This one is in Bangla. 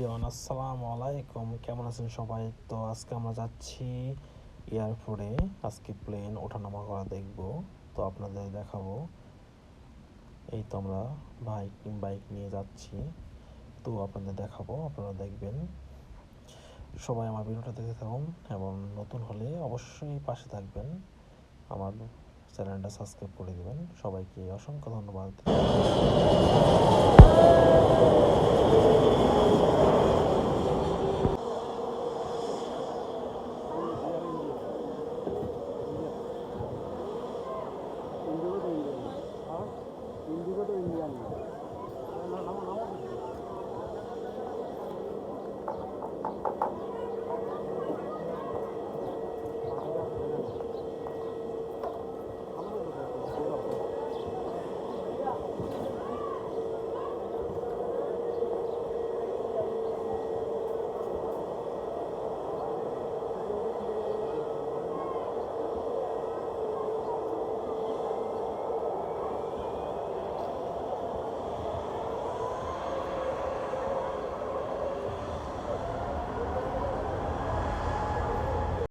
এভরিওয়ান, আসসালামু আলাইকুম। কেমন আছেন সবাই? তো আজকে আমরা যাচ্ছি এয়ারপোর্টে। আজকে প্লেন ওঠানামা করা দেখব। তো আপনাদের দেখাবো। এই তো আমরা বাইক বাইক নিয়ে যাচ্ছি। তো আপনাদের দেখাবো, আপনারা দেখবেন। সবাই আমার ভিডিওটা দেখে থাকুন এবং নতুন হলে অবশ্যই পাশে থাকবেন। আমার চ্যানেলটা সাবস্ক্রাইব করে দেবেন। সবাইকে অসংখ্য ধন্যবাদ।